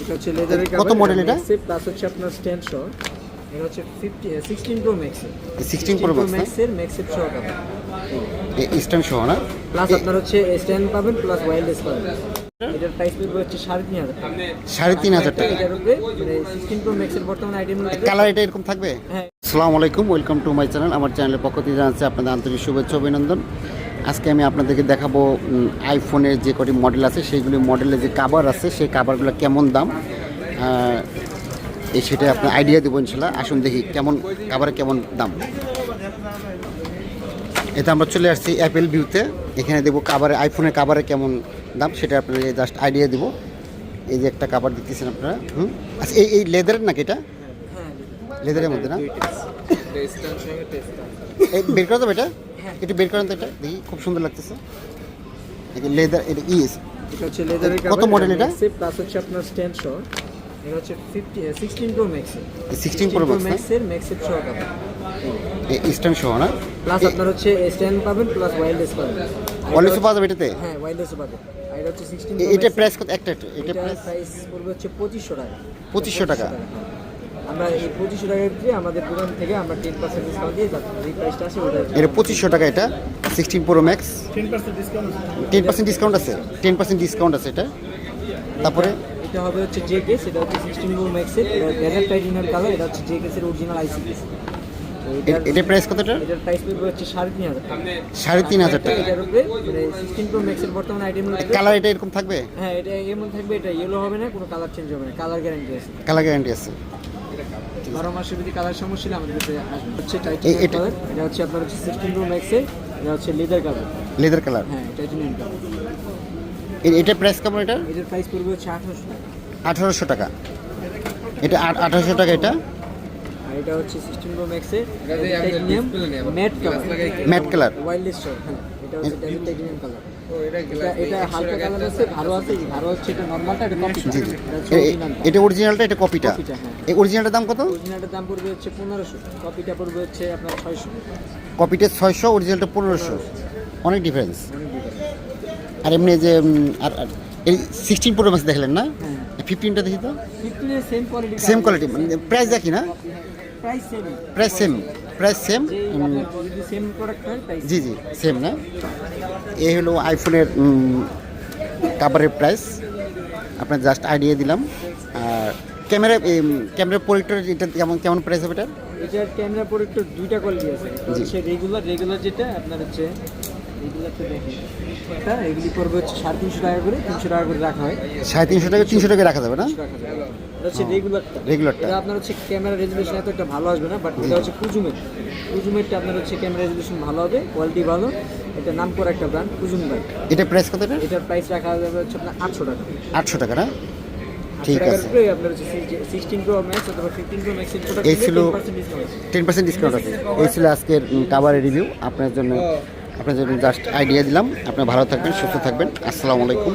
এটা হচ্ছে লেদারের কত model এটা? প্লাস হচ্ছে আপনার স্ট্যান্ড সহ এটা হচ্ছে fifty sixteen pro max sixteen pro max ম্যাক্সের ম্যাক্সের সহ পাবেন স্ট্যান্ড সহ না? প্লাস আপনার হচ্ছে স্ট্যান্ড পাবেন প্লাস ওয়্যারলেস পাবেন। এটার প্রাইস পড়বে হচ্ছে টাকা। টাকা। এটার উপরে মানে সিক্সটিন প্রো বর্তমানে আইটেম কালার এটা এরকম থাকবে? হ্যাঁ। আসসালামু আলাইকুম ওয়েলকাম টু মাই চ্যানেল আমার চ্যানেলের পক্ষ থেকে জানাচ্ছি আপনাদের আন্তরিক শুভেচ্ছা অভিনন্দন। আজকে আমি আপনাদেরকে দেখাবো আইফোনের যে কটি মডেল আছে সেইগুলি মডেলের যে কাভার আছে সেই কাভারগুলো কেমন দাম এই সেটা আপনার আইডিয়া দেবো ইনশাল্লাহ। আসুন দেখি কেমন কাভারে কেমন দাম। এতে আমরা চলে আসছি অ্যাপেল ভিউতে এখানে দেখব কাভারে আইফোনের কাভারে কেমন দাম সেটা আপনাদের জাস্ট আইডিয়া দেবো। এই যে একটা কাভার দিতেছেন আপনারা হুম? আচ্ছা এই এই লেদারের নাকি এটা? হ্যাঁ লেদারের মধ্যে না? বের করা যাবে এটা? একটু বের করেন তো এটা। দেখি খুব সুন্দর লাগতেছে। লেদার এটা ইস এটা হচ্ছে লেদারের কত model এটা? প্লাস হচ্ছে আপনার স্ট্যান্ড সহ এটা হচ্ছে fifty sixteen pro max sixteen pro max ম্যাক্সের ম্যাক্সের সহ পাবেন স্ট্যান্ড সহ না? প্লাস আপনার হচ্ছে স্ট্যান্ড পাবেন প্লাস ওয়্যারলেস পাবেন। পাওয়া যাবে এটাতে? হ্যাঁ ওয়্যারলেস পাবেন। এটা হচ্ছে সিক্সটিন এ- এটা প্রাইস কত? একটা এটা প্রাইস পড়বে হচ্ছে পঁচিশশো টাকা। 2500 টাকা। আমরা এই পঁচিশশো টাকার ভিতরে আমাদের দোকান থেকে আমরা টেন পার্সেন্ট ডিসকাউন্ট দিয়ে যাচ্ছি যে প্রাইসটা আছে ওটা এটা পঁচিশশো টাকা এটা? Sixteen pro max ten percent discount ten percent discount আছে? টেন পার্সেন্ট ডিসকাউন্ট আছে এটা? তারপরে? এটা হবে হচ্ছে জে কেস এটা হচ্ছে সিক্সটিন প্রো ম্যাক্সের ডেজার্ট টাইটিনার কালার এটা হচ্ছে জে কেসের অরিজিনাল আইসি কেস এ- এটার প্রাইস কতটা এটার প্রাইস পড়বে হচ্ছে সাড়ে তিন হাজার টাকা। সাড়ে তিন হাজার টাকা। এটার উপরে মানে সিক্সটিন প্রো ম্যাক্সের বর্তমানে আইটেম কালার এটা এরকম থাকবে? হ্যাঁ এটা এমন থাকবে এটা ইয়েলো হবে না কোনো কালার চেঞ্জ হবে না কালার গ্যারান্টি আছে। কালার গ্যারান্টি আছে। বারো মাসের যদি কালার সমস্যা আমাদের কাছে হচ্ছে টাইটেনিয়াম এটা- কালার এটা হচ্ছে আপনার হচ্ছে সিক্সটিন প্রো ম্যাক্সের এটা হচ্ছে লেদার কালার লেদার কালার হ্যাঁ টাইটেনিয়াম কালার এটার প্রাইস কেমন এটা? এটার প্রাইস পড়বে হচ্ছে আঠারোশো। টাকা আঠারোশো টাকা। এটা আঠারোশো টাকা এটা? আর এটা হচ্ছে সিক্সটিন প্রো ম্যাক্সের titanium matte colour matte colour ওয়াইল্ডলেস short হ্যাঁ এটা হচ্ছে টাইটেনিয়াম কালার এটা অরিজিনালটা এটা কপিটা হ্যাঁ। এই অরিজিনালটার দাম কত? অরিজিনালটার দাম পড়বে হচ্ছে পনেরোশো। কপিটা পড়বে হচ্ছে আপনার ছয়শো। কপিটা ছয়শো অরিজিনালটা পনেরোশো। অনেক ডিফারেন্স আর এমনি যে আর এই সিক্সটিন প্রো ম্যাক্স দেখলেন না? হ্যাঁ। ফিফটিনটা দেখি তো। সেম কোয়ালিটি সেম কোয়ালিটি মানে প্রাইস দেখি না? Price same price same price same জি জি সেম না। এই হলো আইফোনের কাভারের প্রাইস আপনার জাস্ট আইডিয়া দিলাম। আর ক্যামেরা ক্যামেরা প্রোডাক্টের এটা কেমন কেমন প্রাইস হবে এটা? এটার ক্যামেরা প্রোডাক্টের দুইটা কোয়ালিটি আছে। রেগুলার রেগুলার যেটা আপনার হচ্ছে এগুলি পড়বে হচ্ছে সাড়ে তিনশো টাকা করে তিনশো টাকা করে রাখা হয়। সাড়ে তিনশো টাকা তিনশো টাকা রাখা যাবে। না হচ্ছে রেগুলারটা রেগুলারটা এটা আপনার হচ্ছে ক্যামেরা এত একটা ভালো আসবে না বাট এটা হচ্ছে কুজুমের কুজুমেরটা আপনার হচ্ছে ক্যামেরা রেজলিউশন ভালো হবে কোয়ালিটি ভালো। এটা নাম করা একটা ব্র্যান্ড কুজুম ব্র্যান্ড এটা প্রাইস কত এটা? এটার প্রাইস রাখা যাবে হচ্ছে আপনার আটশো টাকা। আটশো টাকা না? ঠিক আছে। আপনার হচ্ছে সিক্সটিন প্রো ম্যাক্স অথবা ফিফটিন প্রো ম্যাক্সের এই ছিল- ডিসকাউন্ট টেন পার্সেন্ট ডিসকাউন্ট আছে। এই ছিল আজকের কাভারের রিভিউ আপনার জন্য জন্য জাস্ট আইডিয়া দিলাম। আপনারা ভালো থাকবেন সুস্থ থাকবেন। আসসালামু আলাইকুম।